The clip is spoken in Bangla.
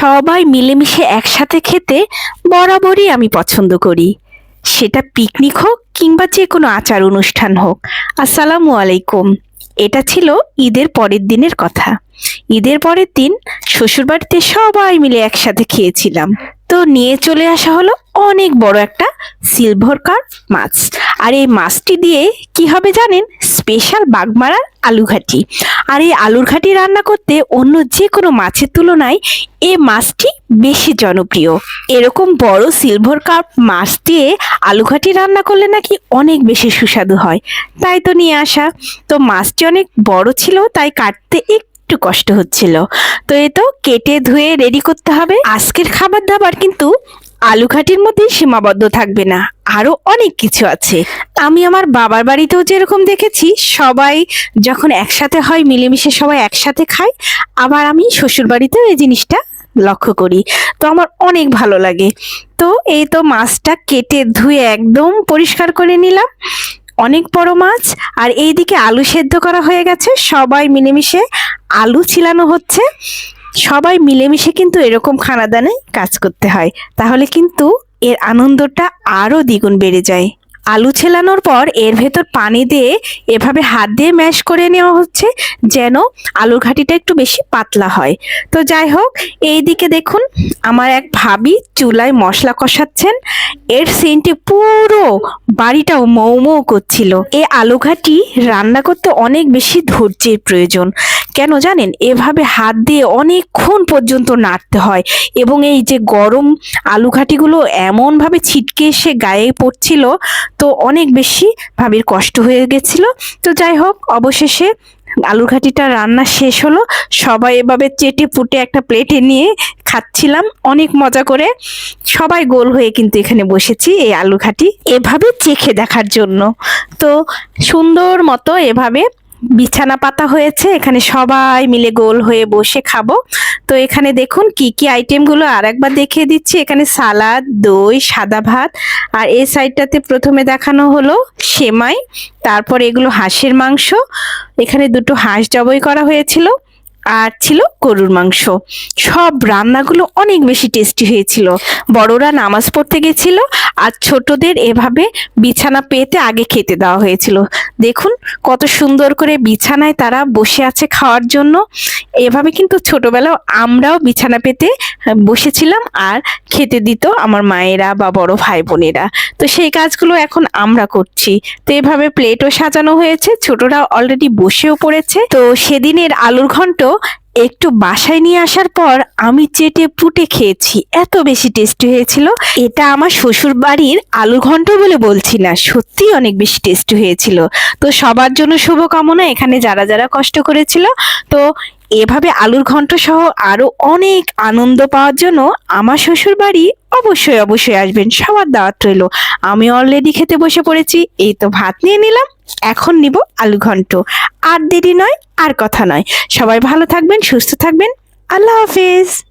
সবাই মিলেমিশে একসাথে খেতে বরাবরই আমি পছন্দ করি। সেটা পিকনিক হোক কিংবা যে কোনো আচার অনুষ্ঠান হোক। আসসালামু আলাইকুম। এটা ছিল ঈদের পরের দিনের কথা। ঈদের পরের দিন শ্বশুরবাড়িতে সবাই মিলে একসাথে খেয়েছিলাম। তো নিয়ে চলে আসা হলো অনেক বড় একটা সিলভার কার মাছ। আর এই মাছটি দিয়ে কি হবে জানেন? স্পেশাল বাগমারার আলু ঘাটি। আর এই আলুর ঘাটি রান্না করতে অন্য যে কোনো মাছের তুলনায় এ মাছটি বেশি জনপ্রিয়। এরকম বড় সিলভার কাপ মাছ দিয়ে আলু ঘাটি রান্না করলে নাকি অনেক বেশি সুস্বাদু হয়। তাই তো নিয়ে আসা। তো মাছটি অনেক বড় ছিল, তাই কাটতে একটু কষ্ট হচ্ছিল। তো এ তো কেটে ধুয়ে রেডি করতে হবে। আজকের খাবার দাবার কিন্তু আলু ঘাটির মধ্যেই সীমাবদ্ধ থাকবে না। আরও অনেক কিছু আছে। আমি আমার বাবার বাড়িতেও যেরকম দেখেছি, সবাই যখন একসাথে হয়, মিলেমিশে সবাই একসাথে খায়, আবার আমি শ্বশুর বাড়িতেও এই জিনিসটা লক্ষ্য করি। তো আমার অনেক ভালো লাগে। তো এই তো মাছটা কেটে ধুয়ে একদম পরিষ্কার করে নিলাম। অনেক বড় মাছ, আর এই দিকে আলু সেদ্ধ করা হয়ে গেছে। সবাই মিলেমিশে আলু ছিলানো হচ্ছে। সবাই মিলেমিশে কিন্তু এরকম খানাদানে কাজ করতে হয়। তাহলে কিন্তু এর আনন্দটা আরও দ্বিগুণ বেড়ে যায়। আলু ছেলানোর পর এর ভেতর পানি দিয়ে এভাবে হাত দিয়ে ম্যাশ করে নেওয়া হচ্ছে, যেন আলুর ঘাটিটা একটু বেশি পাতলা হয়। তো যাই হোক এইদিকে দেখুন, আমার এক ভাবি চুলায় মশলা কষাচ্ছেন। এর সেন্টে পুরো বাড়িটাও মৌ মৌ করছিল। এই আলু ঘাটি রান্না করতে অনেক বেশি ধৈর্যের প্রয়োজন। কেন জানেন? এভাবে হাত দিয়ে অনেকক্ষণ পর্যন্ত নাড়তে হয় এবং এই যে গরম আলু ঘাটিগুলো এমনভাবে ছিটকে এসে গায়ে পড়ছিল তো অনেক বেশি ভাবির কষ্ট হয়ে গেছিল। তো যাই হোক, অবশেষে আলুর ঘাটিটা রান্না শেষ হলো। সবাই এভাবে চেটে পুটে একটা প্লেটে নিয়ে খাচ্ছিলাম। অনেক মজা করে সবাই গোল হয়ে কিন্তু এখানে বসেছি এই আলু ঘাটি এভাবে চেখে দেখার জন্য। তো সুন্দর মতো এভাবে বিছানা পাতা হয়েছে, এখানে সবাই মিলে গোল হয়ে বসে খাব। তো এখানে দেখুন কি কি আইটেমগুলো আর একবার দেখিয়ে দিচ্ছি। এখানে সালাদ, দই, সাদা ভাত, আর এই সাইডটাতে প্রথমে দেখানো হলো সেমাই, তারপর এগুলো হাঁসের মাংস, এখানে দুটো হাঁস জবাই করা হয়েছিল, আর ছিল গরুর মাংস। সব রান্নাগুলো অনেক বেশি টেস্টি হয়েছিল। বড়রা নামাজ পড়তে গেছিল আর ছোটদের এভাবে বিছানা পেতে আগে খেতে দেওয়া হয়েছিল। দেখুন কত সুন্দর করে বিছানায় তারা বসে আছে খাওয়ার জন্য। এভাবে কিন্তু ছোটবেলাও আমরাও বিছানা পেতে বসেছিলাম আর খেতে দিত আমার মায়েরা বা বড় ভাই বোনেরা তো সেই কাজগুলো এখন আমরা করছি। তো এভাবে প্লেটও সাজানো হয়েছে ছোটরা অলরেডি বসেও পড়েছে। তো সেদিনের আলুর ঘন্ট একটু বাসায় নিয়ে আসার পর আমি চেটে পুটে খেয়েছি। এত বেশি টেস্টি হয়েছিল। এটা আমার শ্বশুর বাড়ির আলু ঘন্ট বলে বলছি না সত্যি অনেক বেশি টেস্ট হয়েছিল। তো সবার জন্য শুভকামনা, এখানে যারা যারা কষ্ট করেছিল। তো এভাবে আলুর ঘন্ট সহ আরও অনেক আনন্দ পাওয়ার জন্য আমার শ্বশুর বাড়ি অবশ্যই অবশ্যই আসবেন, সবার দাওয়াত রইল। আমি অলরেডি খেতে বসে পড়েছি, এই তো ভাত নিয়ে নিলাম, এখন নিব আলু ঘন্ট। আর দেরি নয়, আর কথা নয়। সবাই ভালো থাকবেন, সুস্থ থাকবেন, আল্লাহ হাফেজ।